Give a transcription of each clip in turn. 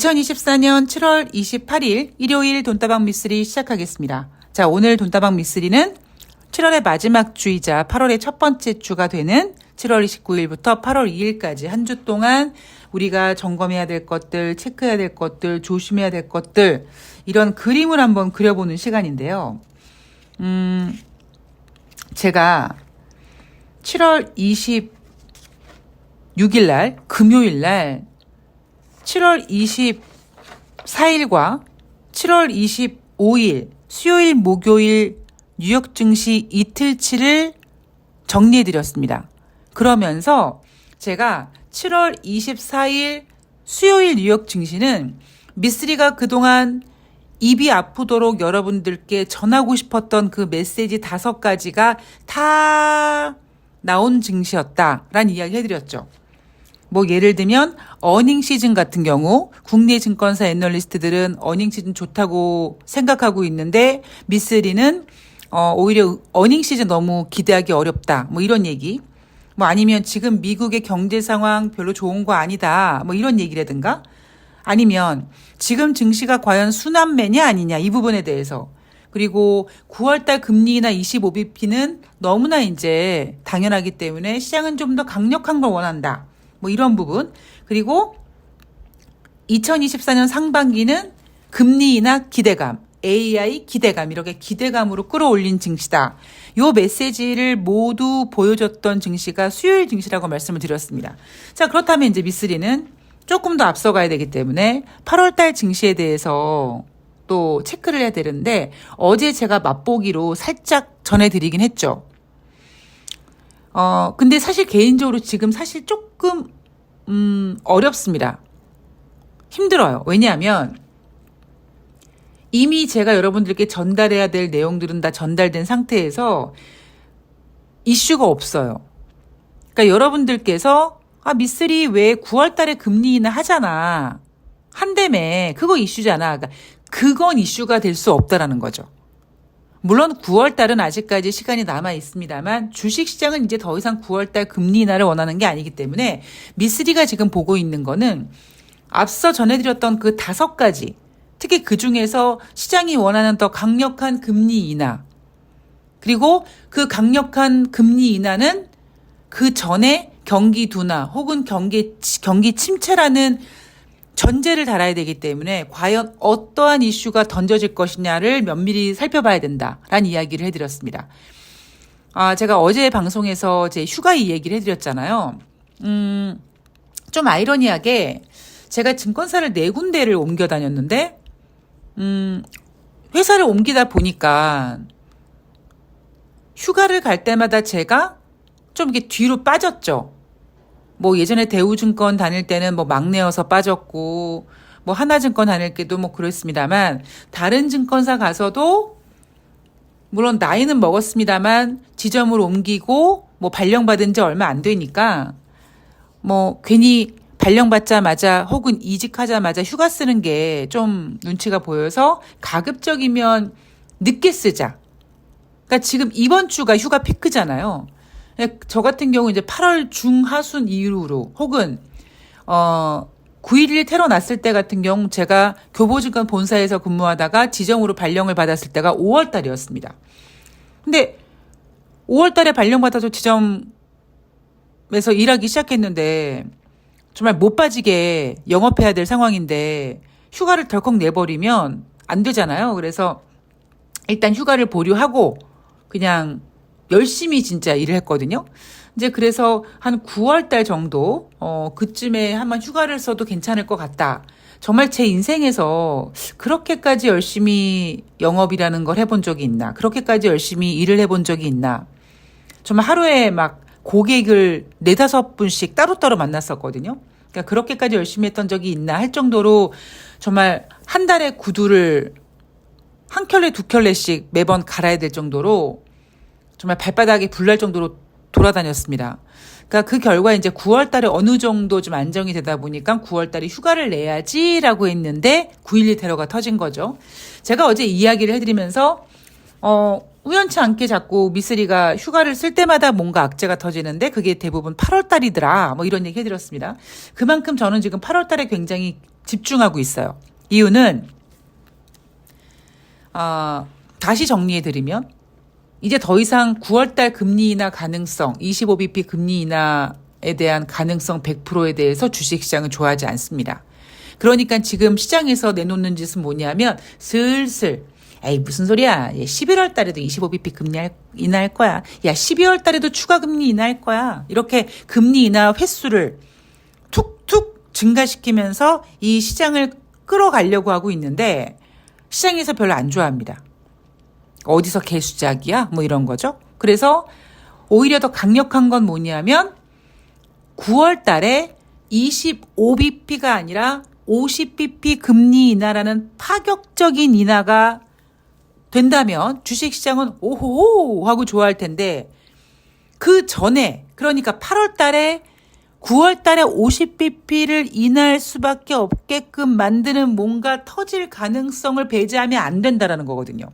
2024년 7월 28일 일요일 돈다방 미쓰리 시작하겠습니다. 자, 오늘 돈다방 미쓰리는 7월의 마지막 주이자 8월의 첫 번째 주가 되는 7월 29일부터 8월 2일까지 한 주 동안 우리가 점검해야 될 것들, 체크해야 될 것들, 조심해야 될 것들, 이런 그림을 한번 그려보는 시간인데요. 음, 제가 7월 26일 날, 금요일 날, 7월 24일과 7월 25일, 수요일, 목요일 뉴욕 증시 이틀치를 정리해 드렸습니다. 그러면서 제가 7월 24일 수요일 뉴욕 증시는 미쓰리가 그동안 입이 아프도록 여러분들께 전하고 싶었던 그 메시지 다섯 가지가 다 나온 증시였다라는 이야기 해드렸죠. 뭐 예를 들면 어닝 시즌 같은 경우 국내 증권사 애널리스트들은 어닝 시즌 좋다고 생각하고 있는데 미쓰리는 어 오히려 어닝 시즌 너무 기대하기 어렵다. 뭐 이런 얘기. 뭐 아니면 지금 미국의 경제 상황 별로 좋은 거 아니다. 뭐 이런 얘기라든가 아니면 지금 증시가 과연 순환매냐 아니냐 이 부분에 대해서 그리고 9월달 금리나 25bp는 너무나 이제 당연하기 때문에 시장은 좀 더 강력한 걸 원한다. 뭐 이런 부분. 그리고 2024년 상반기는 금리나 기대감, AI 기대감 이렇게 기대감으로 끌어올린 증시다. 요 메시지를 모두 보여줬던 증시가 수요일 증시라고 말씀을 드렸습니다. 자, 그렇다면 이제 미쓰리는 조금 더 앞서가야 되기 때문에 8월 달 증시에 대해서 또 체크를 해야 되는데 어제 제가 맛보기로 살짝 전해드리긴 했죠. 어, 근데 사실 개인적으로 지금 사실 조금, 음, 어렵습니다. 힘들어요. 왜냐하면 이미 제가 여러분들께 전달해야 될 내용들은 다 전달된 상태에서 이슈가 없어요. 그러니까 여러분들께서 아, 미쓰리 왜 9월 달에 금리 인하 하잖아. 한다며. 그거 이슈잖아. 그러니까 그건 이슈가 될 수 없다라는 거죠. 물론 9월 달은 아직까지 시간이 남아 있습니다만 주식 시장은 이제 더 이상 9월 달 금리 인하를 원하는 게 아니기 때문에 미쓰리가 지금 보고 있는 거는 앞서 전해드렸던 그 다섯 가지 특히 그 중에서 시장이 원하는 더 강력한 금리 인하 그리고 그 강력한 금리 인하는 그 전에 경기 둔화 혹은 경기 경기 침체라는 전제를 달아야 되기 때문에 과연 어떠한 이슈가 던져질 것이냐를 면밀히 살펴봐야 된다라는 이야기를 해드렸습니다. 아, 제가 어제 방송에서 제 휴가 이 얘기를 해드렸잖아요. 음, 좀 아이러니하게 제가 증권사를 네 군데를 옮겨 다녔는데, 음, 회사를 옮기다 보니까 휴가를 갈 때마다 제가 좀 이렇게 뒤로 빠졌죠. 뭐 예전에 대우증권 다닐 때는 뭐 막내여서 빠졌고 뭐 하나증권 다닐 때도 뭐 그랬습니다만 다른 증권사 가서도 물론 나이는 먹었습니다만 지점을 옮기고 뭐 발령받은 지 얼마 안 되니까 뭐 괜히 발령받자마자 혹은 이직하자마자 휴가 쓰는 게 좀 눈치가 보여서 가급적이면 늦게 쓰자. 그러니까 지금 이번 주가 휴가 피크잖아요. 저 같은 경우 이제 8월 중하순 이후로 혹은 어 9.11 테러 났을 때 같은 경우 제가 교보증권 본사에서 근무하다가 지정으로 발령을 받았을 때가 5월 달이었습니다. 근데 5월 달에 발령받아서 지점에서 일하기 시작했는데 정말 못 빠지게 영업해야 될 상황인데 휴가를 덜컥 내버리면 안 되잖아요. 그래서 일단 휴가를 보류하고 그냥 열심히 진짜 일을 했거든요. 이제 그래서 한 9월 달 정도, 어, 그쯤에 한번 휴가를 써도 괜찮을 것 같다. 정말 제 인생에서 그렇게까지 열심히 영업이라는 걸 해본 적이 있나? 그렇게까지 열심히 일을 해본 적이 있나? 정말 하루에 막 고객을 네다섯 분씩 따로따로 만났었거든요. 그러니까 그렇게까지 열심히 했던 적이 있나 할 정도로 정말 한 달에 구두를 한 켤레 두 켤레씩 매번 갈아야 될 정도로 정말 발바닥이 불날 정도로 돌아다녔습니다. 그러니까 그 결과 이제 9월 달에 어느 정도 좀 안정이 되다 보니까 9월 달에 휴가를 내야지라고 했는데 9.12 테러가 터진 거죠. 제가 어제 이야기를 해드리면서 어 우연치 않게 자꾸 미쓰리가 휴가를 쓸 때마다 뭔가 악재가 터지는데 그게 대부분 8월 달이더라. 뭐 이런 얘기 해드렸습니다. 그만큼 저는 지금 8월 달에 굉장히 집중하고 있어요. 이유는 아, 다시 정리해 드리면 이제 더 이상 9월달 금리 인하 가능성, 25bp 금리 인하에 대한 가능성 100%에 대해서 주식시장은 좋아하지 않습니다. 그러니까 지금 시장에서 내놓는 짓은 뭐냐면 슬슬 에이 무슨 소리야. 11월 달에도 25bp 금리 할- 인하할 거야. 야 12월 달에도 추가 금리 인하할 거야. 이렇게 금리 인하 횟수를 툭툭 증가시키면서 이 시장을 끌어가려고 하고 있는데 시장에서 별로 안 좋아합니다. 어디서 개수작이야? 뭐 이런 거죠. 그래서 오히려 더 강력한 건 뭐냐면 9월 달에 25bp가 아니라 50bp 금리 인하라는 파격적인 인하가 된다면 주식시장은 오호 하고 좋아할 텐데 그 전에 그러니까 8월 달에 9월 달에 50bp를 인하할 수밖에 없게끔 만드는 뭔가 터질 가능성을 배제하면 안 된다라는 거거든요.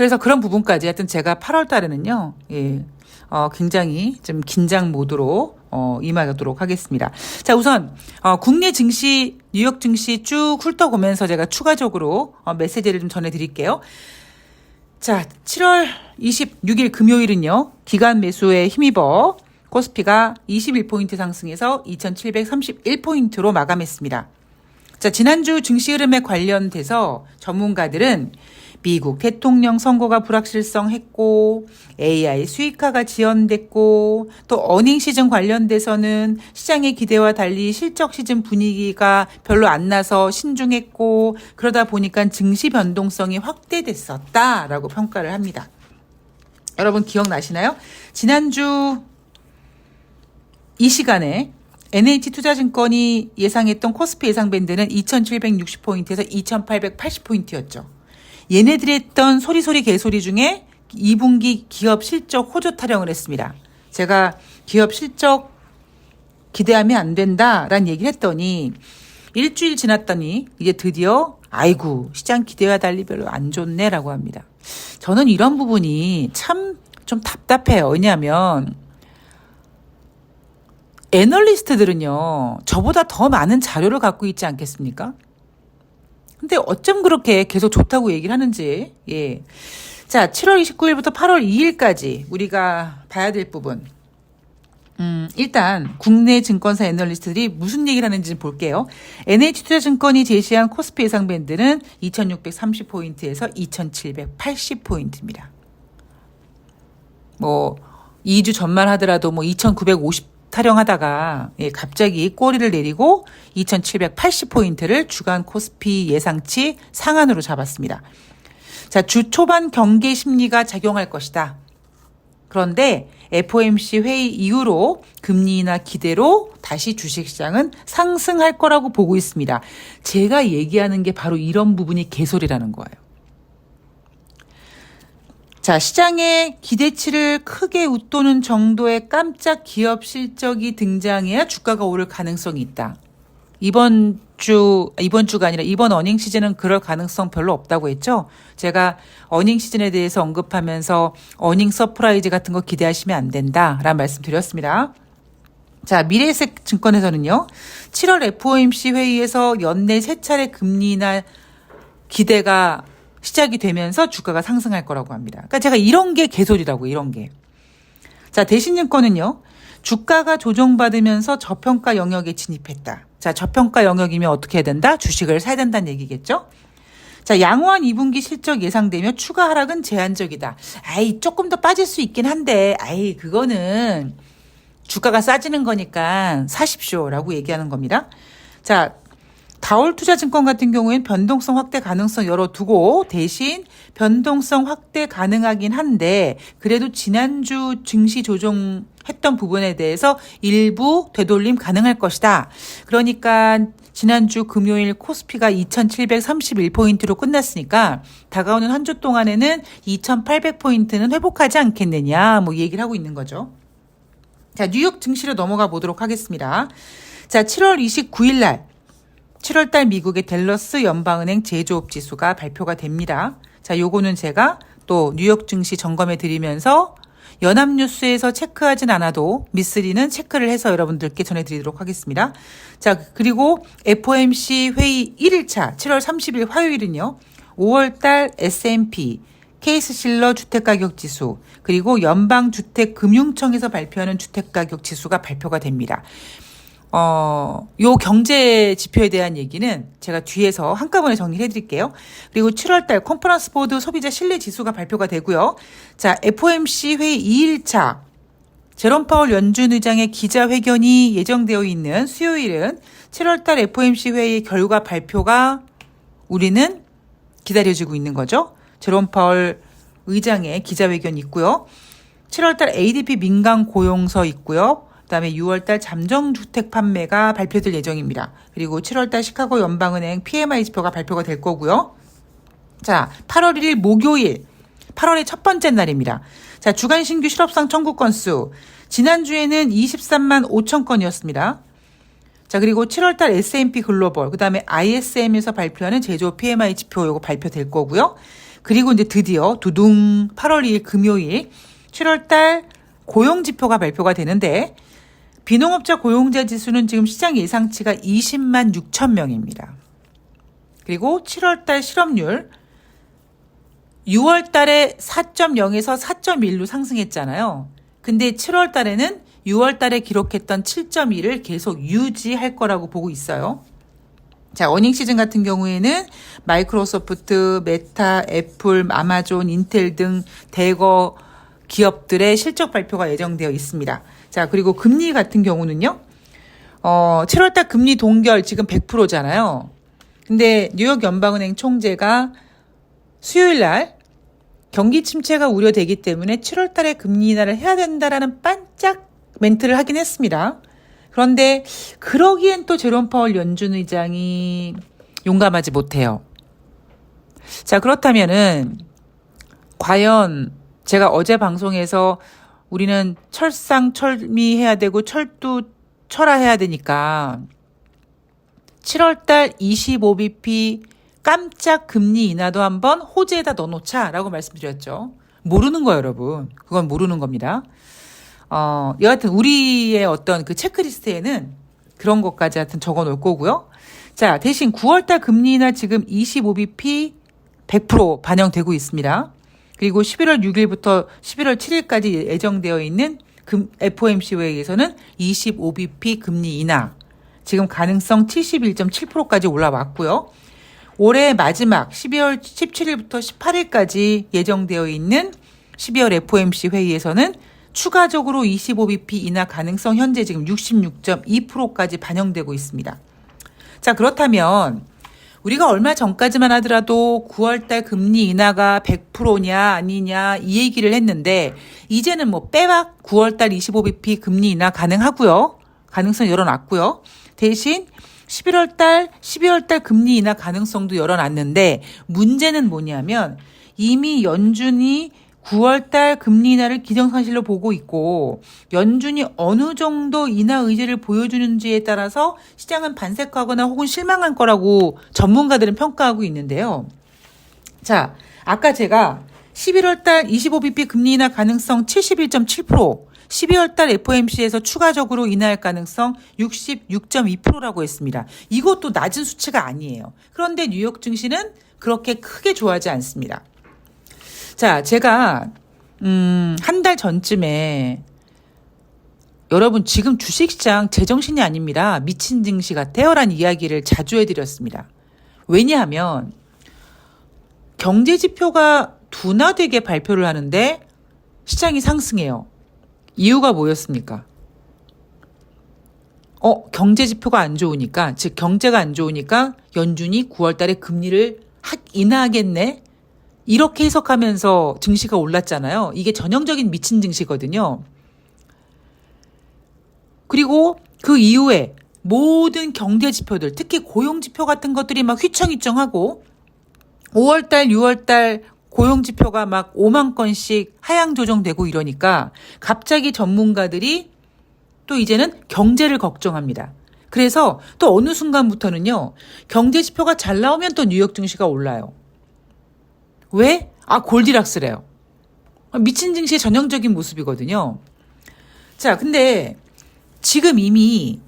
그래서 그런 부분까지 하여튼 제가 8월 달에는요, 예, 어, 굉장히 좀 긴장 모드로 어, 임하도록 하겠습니다. 자, 우선 어, 국내 증시, 뉴욕 증시 쭉 훑어보면서 제가 추가적으로 어, 메시지를 좀 전해드릴게요. 자, 7월 26일 금요일은요, 기간 매수에 힘입어 코스피가 21포인트 상승해서 2731포인트로 마감했습니다. 자, 지난주 증시 흐름에 관련돼서 전문가들은 미국 대통령 선거가 불확실성했고 AI 수익화가 지연됐고 또 어닝 시즌 관련돼서는 시장의 기대와 달리 실적 시즌 분위기가 별로 안 나서 신중했고 그러다 보니까 증시 변동성이 확대됐었다라고 평가를 합니다. 여러분 기억나시나요? 지난주 이 시간에 NH투자증권이 예상했던 코스피 예상 밴드는 2760포인트에서 2880포인트였죠. 얘네들이 했던 소리소리 개소리 중에 2분기 기업 실적 호조 타령을 했습니다. 제가 기업 실적 기대하면 안 된다라는 얘기를 했더니 일주일 지났더니 이제 드디어 아이고 시장 기대와 달리 별로 안 좋네라고 합니다. 저는 이런 부분이 참 좀 답답해요. 왜냐하면 애널리스트들은요, 저보다 더 많은 자료를 갖고 있지 않겠습니까? 근데 어쩜 그렇게 계속 좋다고 얘기를 하는지, 예. 자, 7월 29일부터 8월 2일까지 우리가 봐야 될 부분. 음, 일단 국내 증권사 애널리스트들이 무슨 얘기를 하는지 볼게요. NH투자증권이 제시한 코스피 예상 밴드는 2630포인트에서 2780포인트입니다. 뭐 2주 전만 하더라도 뭐 2950 타령하다가 예, 갑자기 꼬리를 내리고 2780포인트를 주간 코스피 예상치 상한으로 잡았습니다. 자, 주 초반 경계 심리가 작용할 것이다. 그런데 FOMC 회의 이후로 금리 인하 기대로 다시 주식시장은 상승할 거라고 보고 있습니다. 제가 얘기하는 게 바로 이런 부분이 개소리라는 거예요. 자, 시장의 기대치를 크게 웃도는 정도의 깜짝 기업 실적이 등장해야 주가가 오를 가능성이 있다. 이번 주, 이번 주가 아니라 이번 어닝 시즌은 그럴 가능성 별로 없다고 했죠? 제가 어닝 시즌에 대해서 언급하면서 어닝 서프라이즈 같은 거 기대하시면 안 된다. 라는 말씀 드렸습니다. 자, 미래에셋 증권에서는요, 7월 FOMC 회의에서 연내 세 차례 금리 인하 기대가 시작이 되면서 주가가 상승할 거라고 합니다. 그러니까 제가 이런 게 개소리라고, 이런 게. 자, 대신증권은요, 주가가 조정받으면서 저평가 영역에 진입했다. 자, 저평가 영역이면 어떻게 해야 된다? 주식을 사야 된다는 얘기겠죠? 자, 양호한 2분기 실적 예상되며 추가 하락은 제한적이다. 아이, 조금 더 빠질 수 있긴 한데, 아이, 그거는 주가가 싸지는 거니까 사십시오 라고 얘기하는 겁니다. 자, 다올 투자증권 같은 경우에는 변동성 확대 가능성 열어두고 대신 변동성 확대 가능하긴 한데 그래도 지난주 증시 조정 했던 부분에 대해서 일부 되돌림 가능할 것이다. 그러니까 지난주 금요일 코스피가 2731포인트로 끝났으니까 다가오는 한 주 동안에는 2800포인트는 회복하지 않겠느냐 뭐 얘기를 하고 있는 거죠. 자, 뉴욕 증시로 넘어가 보도록 하겠습니다. 자, 7월 29일 날 7월 달 미국의 델러스 연방은행 제조업 지수가 발표가 됩니다. 자, 요거는 제가 또 뉴욕 증시 점검해 드리면서 연합뉴스에서 체크하진 않아도 미쓰리는 체크를 해서 여러분들께 전해드리도록 하겠습니다. 자, 그리고 FOMC 회의 1일차 7월 30일 화요일은요. 5월달 S&P 케이스 실러 주택가격 지수 그리고 연방주택금융청에서 발표하는 주택가격 지수가 발표가 됩니다. 어, 요 경제 지표에 대한 얘기는 제가 뒤에서 한꺼번에 정리해 드릴게요. 그리고 7월달 컨퍼런스 보드 소비자 신뢰 지수가 발표가 되고요. 자, FOMC 회의 2일차 제롬 파월 연준 의장의 기자회견이 예정되어 있는 수요일은 7월달 FOMC 회의 결과 발표가 우리는 기다려지고 있는 거죠. 제롬 파월 의장의 기자회견이 있고요. 7월달 ADP 민간 고용서 있고요. 그다음에 6월달 잠정 주택 판매가 발표될 예정입니다. 그리고 7월달 시카고 연방은행 PMI 지표가 발표가 될 거고요. 자, 8월 1일 목요일, 8월의 첫 번째 날입니다. 자, 주간 신규 실업상 청구 건수. 지난주에는 23만 5천 건이었습니다. 자, 그리고 7월 달 S&P 글로벌, 그 다음에 ISM에서 발표하는 제조 PMI 지표 요거 발표될 거고요. 그리고 이제 드디어 두둥 8월 2일 금요일 7월 달 고용 지표가 발표가 되는데 비농업자 고용자 지수는 지금 시장 예상치가 20만 6천 명입니다. 그리고 7월 달 실업률 6월 달에 4.0에서 4.1로 상승했잖아요. 근데 7월 달에는 6월 달에 기록했던 7.1을 계속 유지할 거라고 보고 있어요. 자, 어닝 시즌 같은 경우에는 마이크로소프트, 메타, 애플, 아마존, 인텔 등 대거 기업들의 실적 발표가 예정되어 있습니다. 자, 그리고 금리 같은 경우는요. 어, 7월 달 금리 동결 지금 100%잖아요. 근데 뉴욕 연방은행 총재가 수요일 날 경기 침체가 우려되기 때문에 7월 달에 금리 인하를 해야 된다라는 반짝 멘트를 하긴 했습니다. 그런데 그러기엔 또 제롬 파월 연준 의장이 용감하지 못해요. 자, 그렇다면은 과연 제가 어제 방송에서 우리는 철상 철미해야 되고 철도 철화해야 되니까 7월 달 25bp 깜짝 금리 인하도 한번 호재에다 넣어놓자라고 말씀드렸죠. 모르는 거예요, 여러분. 그건 모르는 겁니다. 어, 여하튼 우리의 어떤 그 체크리스트에는 그런 것까지 하여튼 적어 놓을 거고요. 자, 대신 9월달 금리 인하 지금 25bp 100% 반영되고 있습니다. 그리고 11월 6일부터 11월 7일까지 예정되어 있는 금, FOMC 회의에서는 25bp 금리 인하. 지금 가능성 71.7%까지 올라왔고요. 올해 마지막 12월 17일부터 18일까지 예정되어 있는 12월 FOMC 회의에서는 추가적으로 25bp 인하 가능성 현재 지금 66.2%까지 반영되고 있습니다. 자, 그렇다면 우리가 얼마 전까지만 하더라도 9월달 금리 인하가 100%냐 아니냐 이 얘기를 했는데 이제는 뭐 빼박 9월달 25bp 금리 인하 가능하고요. 가능성 열어놨고요. 대신 11월 달, 12월 달 금리 인하 가능성도 열어놨는데 문제는 뭐냐면 이미 연준이 9월 달 금리 인하를 기정사실로 보고 있고 연준이 어느 정도 인하 의지를 보여주는지에 따라서 시장은 반색하거나 혹은 실망할 거라고 전문가들은 평가하고 있는데요. 자, 아까 제가 11월 달 25bp 금리 인하 가능성 71.7%, 12월 달 FOMC에서 추가적으로 인하할 가능성 66.2%라고 했습니다. 이것도 낮은 수치가 아니에요. 그런데 뉴욕 증시는 그렇게 크게 좋아하지 않습니다. 자, 제가 음, 한 달 전쯤에 여러분 지금 주식시장 제정신이 아닙니다. 미친 증시 같아요라는 이야기를 자주 해드렸습니다. 왜냐하면 경제 지표가 둔화되게 발표를 하는데 시장이 상승해요. 이유가 뭐였습니까? 어, 경제 지표가 안 좋으니까, 즉, 경제가 안 좋으니까 연준이 9월 달에 금리를 확 인하하겠네? 이렇게 해석하면서 증시가 올랐잖아요. 이게 전형적인 미친 증시거든요. 그리고 그 이후에 모든 경제 지표들, 특히 고용 지표 같은 것들이 막 휘청휘청하고 5월 달, 6월 달 고용 지표가 막 5만 건씩 하향 조정되고 이러니까 갑자기 전문가들이 또 이제는 경제를 걱정합니다. 그래서 또 어느 순간부터는요, 경제 지표가 잘 나오면 또 뉴욕 증시가 올라요. 왜? 아, 골디락스래요. 미친 증시의 전형적인 모습이거든요. 자, 근데 지금 이미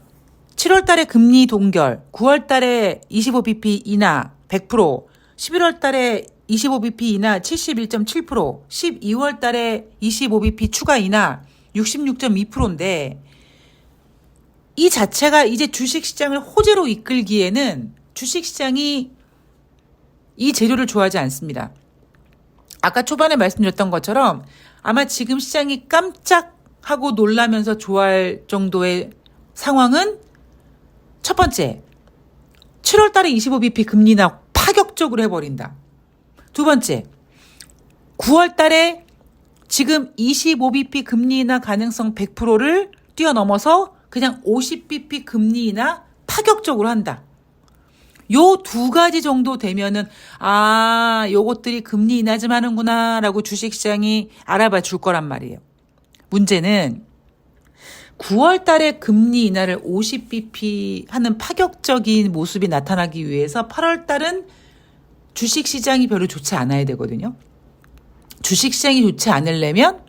7월 달에 금리 동결, 9월 달에 25bp 인하 100%, 11월 달에 25bp 인하 71.7%, 12월 달에 25bp 추가 인하 66.2%인데 이 자체가 이제 주식 시장을 호재로 이끌기에는 주식 시장이 이 재료를 좋아하지 않습니다. 아까 초반에 말씀드렸던 것처럼 아마 지금 시장이 깜짝 하고 놀라면서 좋아할 정도의 상황은 첫 번째, 7월 달에 25bp 금리 나 파격적으로 해버린다. 두 번째, 9월 달에 지금 25bp 금리 인하 가능성 100%를 뛰어넘어서 그냥 50bp 금리 인하 파격적으로 한다. 요 두 가지 정도 되면은 아, 요것들이 금리 인하 좀 하는구나라고 주식 시장이 알아봐 줄 거란 말이에요. 문제는 9월 달에 금리 인하를 50bp 하는 파격적인 모습이 나타나기 위해서 8월 달은 주식 시장이 별로 좋지 않아야 되거든요. 주식 시장이 좋지 않으려면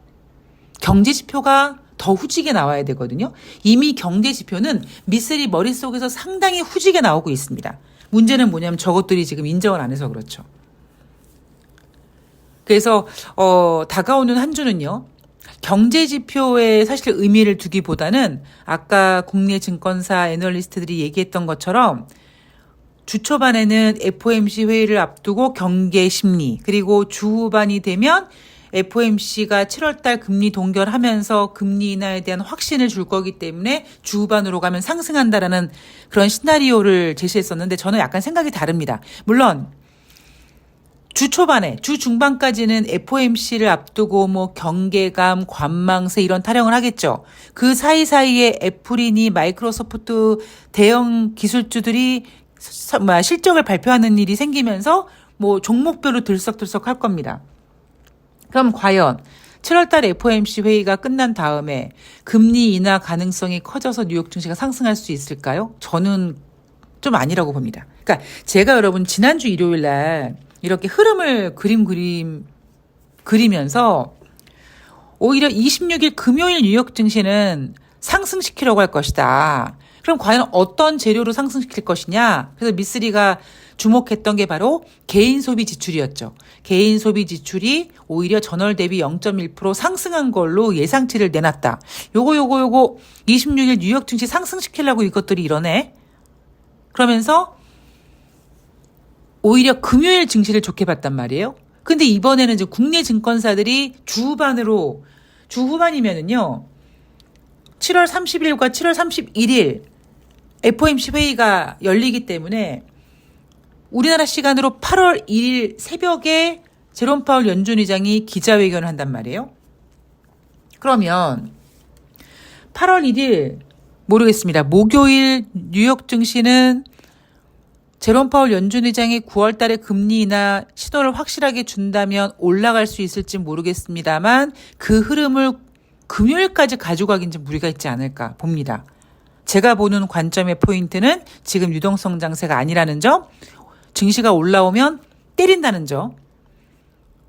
경제 지표가 더 후지게 나와야 되거든요. 이미 경제 지표는 미셀이 머릿속에서 상당히 후지게 나오고 있습니다. 문제는 뭐냐면 저것들이 지금 인정을 안 해서 그렇죠. 그래서 어 다가오는 한 주는요. 경제 지표에 사실 의미를 두기보다는 아까 국내 증권사 애널리스트들이 얘기했던 것처럼 주 초반에는 FOMC 회의를 앞두고 경계 심리 그리고 주 후반이 되면 FOMC가 7월달 금리 동결하면서 금리 인하에 대한 확신을 줄 거기 때문에 주 후반으로 가면 상승한다라는 그런 시나리오를 제시했었는데 저는 약간 생각이 다릅니다. 물론 주 초반에 주 중반까지는 FOMC를 앞두고 뭐 경계감, 관망세 이런 타령을 하겠죠. 그 사이사이에 애플이니 마이크로소프트 대형 기술주들이 서- 뭐야, 실적을 발표하는 일이 생기면서 뭐 종목별로 들썩들썩 할 겁니다. 그럼 과연 7월달 FOMC 회의가 끝난 다음에 금리 인하 가능성이 커져서 뉴욕 증시가 상승할 수 있을까요? 저는 좀 아니라고 봅니다. 그러니까 제가 여러분 지난주 일요일 날 이렇게 흐름을 그림 그림 그리면서 오히려 26일 금요일 뉴욕 증시는 상승시키려고 할 것이다. 그럼 과연 어떤 재료로 상승시킬 것이냐? 그래서 미쓰리가 주목했던 게 바로 개인 소비 지출이었죠. 개인 소비 지출이 오히려 전월 대비 0.1% 상승한 걸로 예상치를 내놨다. 요거 요거 요거 26일 뉴욕 증시 상승시키려고 이것들이 이러네. 그러면서 오히려 금요일 증시를 좋게 봤단 말이에요. 근데 이번에는 이제 국내 증권사들이 주 후반으로 주 후반이면은요. 7월 30일과 7월 31일 FOMC 회의가 열리기 때문에 우리나라 시간으로 8월 1일 새벽에 제롬 파월 연준 의장이 기자회견을 한단 말이에요. 그러면 8월 1일 모르겠습니다. 목요일 뉴욕 증시는 제롬 파월 연준 의장이 9월 달에 금리 인하 신호를 확실하게 준다면 올라갈 수 있을지 모르겠습니다만 그 흐름을 금요일까지 가져가긴 좀 무리가 있지 않을까 봅니다. 제가 보는 관점의 포인트는 지금 유동성 장세가 아니라는 점, 증시가 올라오면 때린다는 점,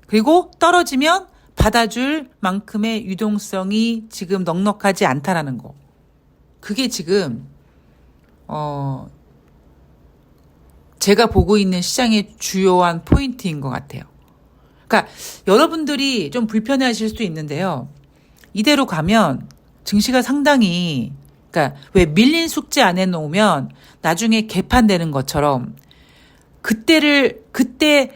그리고 떨어지면 받아줄 만큼의 유동성이 지금 넉넉하지 않다라는 거. 그게 지금 어 제가 보고 있는 시장의 주요한 포인트인 것 같아요. 그러니까 여러분들이 좀 불편해 하실 수도 있는데요. 이대로 가면 증시가 상당히 그러니까 왜 밀린 숙제 안 해놓으면 나중에 개판되는 것처럼 그때를 그때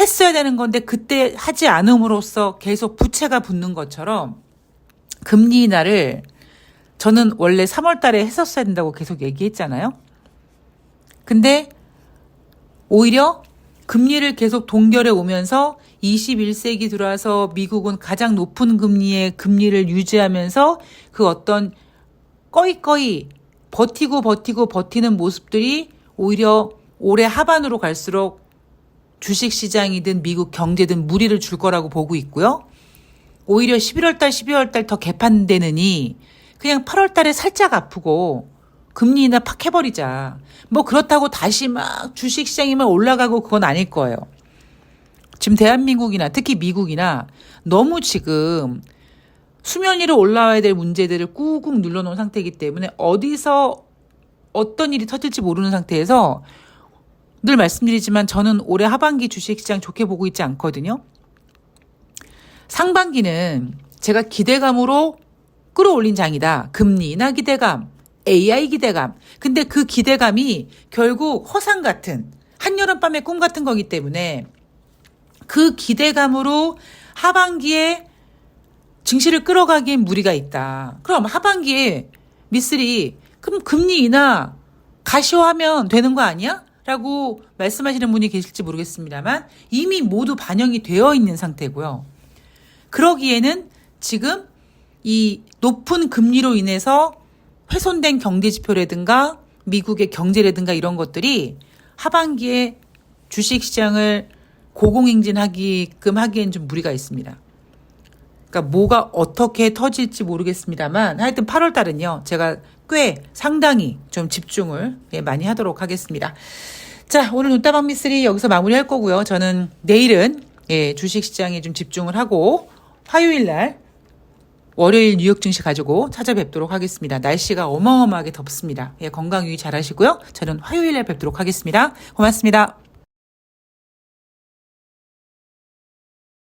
했어야 되는 건데 그때 하지 않음으로써 계속 부채가 붙는 것처럼 금리 인하를 저는 원래 3월 달에 했었어야 된다고 계속 얘기했잖아요. 근데 오히려 금리를 계속 동결해 오면서 21세기 들어와서 미국은 가장 높은 금리의 금리를 유지하면서 그 어떤 꺼이꺼이 버티고 버티고 버티는 모습들이 오히려 올해 하반으로 갈수록 주식 시장이든 미국 경제든 무리를 줄 거라고 보고 있고요. 오히려 11월 달, 12월 달 더 개판되느니 그냥 8월 달에 살짝 아프고 금리 인하 팍 해버리자. 뭐 그렇다고 다시 막 주식 시장이만 올라가고 그건 아닐 거예요. 지금 대한민국이나 특히 미국이나 너무 지금 수면 위로 올라와야 될 문제들을 꾹꾹 눌러놓은 상태이기 때문에 어디서 어떤 일이 터질지 모르는 상태에서 늘 말씀드리지만 저는 올해 하반기 주식시장 좋게 보고 있지 않거든요. 상반기는 제가 기대감으로 끌어올린 장이다. 금리 인하 기대감, AI 기대감. 근데 그 기대감이 결국 허상 같은 한여름밤의 꿈 같은 거기 때문에 그 기대감으로 하반기에 증시를 끌어가기엔 무리가 있다. 그럼 하반기에 미쓰리 그럼 금리 인하 가시화하면 되는 거 아니야? 라고 말씀하시는 분이 계실지 모르겠습니다만 이미 모두 반영이 되어 있는 상태고요. 그러기에는 지금 이 높은 금리로 인해서 훼손된 경제 지표라든가 미국의 경제라든가 이런 것들이 하반기에 주식 시장을 고공행진하기끔 하기엔 좀 무리가 있습니다. 그러니까 뭐가 어떻게 터질지 모르겠습니다만 하여튼 8월 달은요. 제가 꽤 상당히 좀 집중을 예, 많이 하도록 하겠습니다. 자, 오늘 눈다방 미쓰리 여기서 마무리할 거고요. 저는 내일은 예, 주식 시장에 좀 집중을 하고 화요일 날 월요일 뉴욕 증시 가지고 찾아뵙도록 하겠습니다. 날씨가 어마어마하게 덥습니다. 예, 건강 유의 잘 하시고요. 저는 화요일 날 뵙도록 하겠습니다. 고맙습니다.